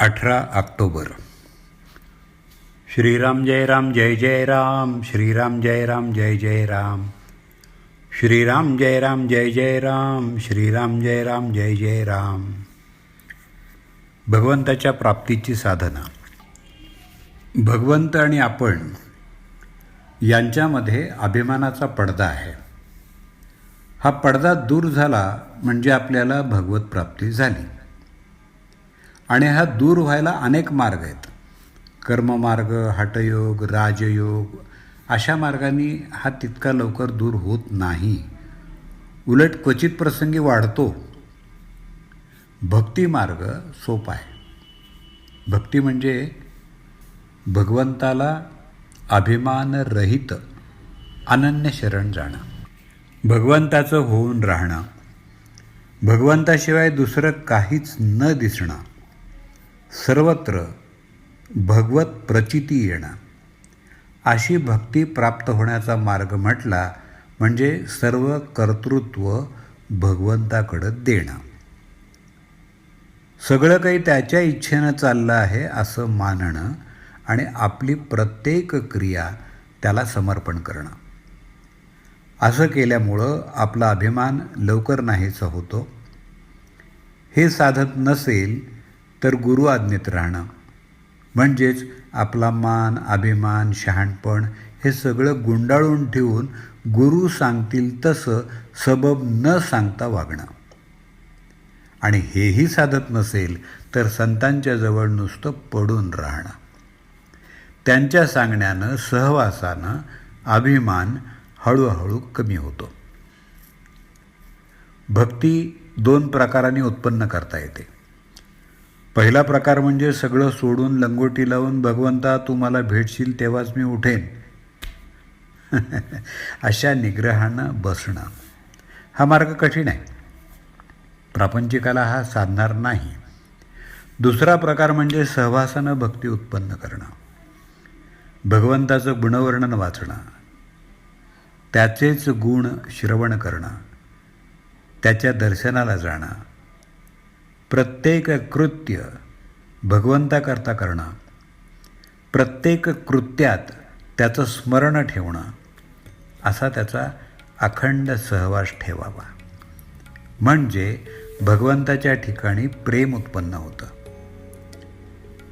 अठरा ऑक्टोबर. श्रीराम जय राम जय जय राम श्रीराम जय राम जय जय राम. श्रीराम जय राम जय जय राम श्रीराम जय राम जय जय राम. भगवंताच्या प्राप्तीची साधना. भगवंत आणि आपण यांच्यामध्ये अभिमानाचा पडदा आहे. हा पडदा दूर झाला म्हणजे आपल्याला भगवत प्राप्ती झाली. आणि हा दूर व्हायला अनेक मार्ग आहेत. कर्ममार्ग हटयोग राजयोग अशा मार्गाने हा तितका लवकर दूर होत नाही. उलट क्वचित प्रसंगी वाढतो. भक्ती मार्ग सोपा आहे. भक्ती म्हणजे भगवंताला अभिमानरहित अनन्य शरण जाणं. भगवंताचं होऊन राहणं. भगवंताशिवाय दुसरं काहीच न दिसणं. सर्वत्र भगवत प्रचिती येणं. अशी भक्ती प्राप्त होण्याचा मार्ग म्हटला म्हणजे सर्व कर्तृत्व भगवंताकडं देणं. सगळं काही त्याच्या इच्छेनं चाललं आहे असं मानणं आणि आपली प्रत्येक क्रिया त्याला समर्पण करणं. असं केल्यामुळं आपला अभिमान लवकर नाहीचा होतो. हे साधत नसेल तर गुरु आज्ञेत राहणं. म्हणजेच आपला मान अभिमान शहाणपण हे सगळं गुंडाळून ठेवून गुरु सांगतील तसं सबब न सांगता वागणं. आणि हेही साधत नसेल तर संतांच्या जवळ नुसतं पडून राहणं. त्यांच्या सांगण्यानं सहवासानं अभिमान हळूहळू कमी होतो. भक्ती दोन प्रकारांनी उत्पन्न करता येते. पहिला प्रकार म्हणजे सगळं सोडून लंगोटी लावून भगवंता तू मला भेटशील तेव्हाच मी उठेन. अशा निग्रहानं बसणं हा मार्ग कठीण आहे. प्रापंचिकाला हा साधणार नाही. दुसरा प्रकार म्हणजे सहवासानं भक्ती उत्पन्न करणं. भगवंताचं गुणवर्णन वाचणं. त्याचेच गुण श्रवण करणं. त्याच्या दर्शनाला जाणं. प्रत्येक कृत्य भगवंताकरता करणं प्रत्येक कृत्यात त्याचं स्मरण ठेवणं असा त्याचा अखंड सहवास ठेवावा. म्हणजे भगवंताच्या ठिकाणी प्रेम उत्पन्न होतं.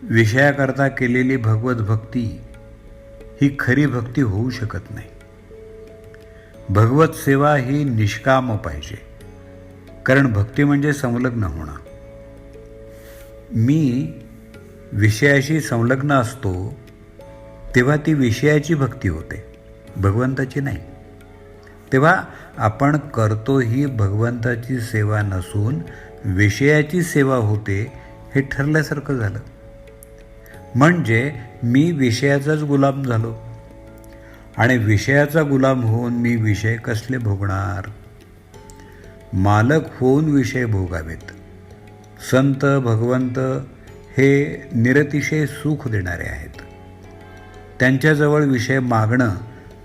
विषयाकरता केलेली भगवत भक्ती ही खरी भक्ती होऊ शकत नाही. भगवत सेवा ही निष्काम पाहिजे. कारण भक्ती म्हणजे संलग्न होणं. मी विषयाशी संलग्न असतो तेव्हा ती विषयाची भक्ती होते भगवंताची नाही. तेव्हा आपण करतो ही भगवंताची सेवा नसून विषयाची सेवा होते हे ठरल्यासारखं झालं. म्हणजे मी विषयाचाच गुलाम झालो. आणि विषयाचा गुलाम होऊन मी विषय कसले भोगणार? मालक होऊन विषय भोगावेत. संत भगवंत हे निरतिशय सुख देणारे आहेत. त्यांच्याजवळ विषय मागणं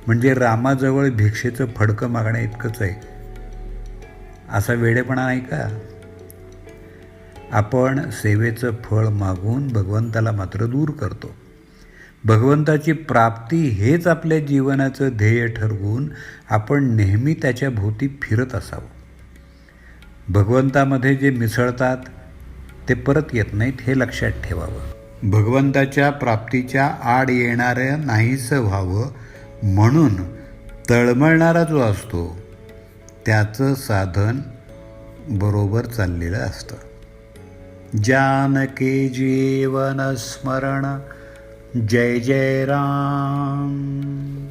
म्हणजे रामाजवळ भिक्षेचं फडकं मागणं इतकंच आहे. असा वेडेपणा नाही का? आपण सेवेचं फळ मागून भगवंताला मात्र दूर करतो. भगवंताची प्राप्ती हेच आपल्या जीवनाचं ध्येय ठरवून आपण नेहमी त्याच्या भोवती फिरत असावं. भगवंतामध्ये जे मिसळतात ते परत येत नाहीत हे लक्षात ठेवावं. भगवंताच्या प्राप्तीच्या आड येणारं नाहीसं व्हावं म्हणून तळमळणारा जो असतो त्याचं साधन बरोबर चाललेलं असतं. जानके जीवन स्मरण जय जय राम.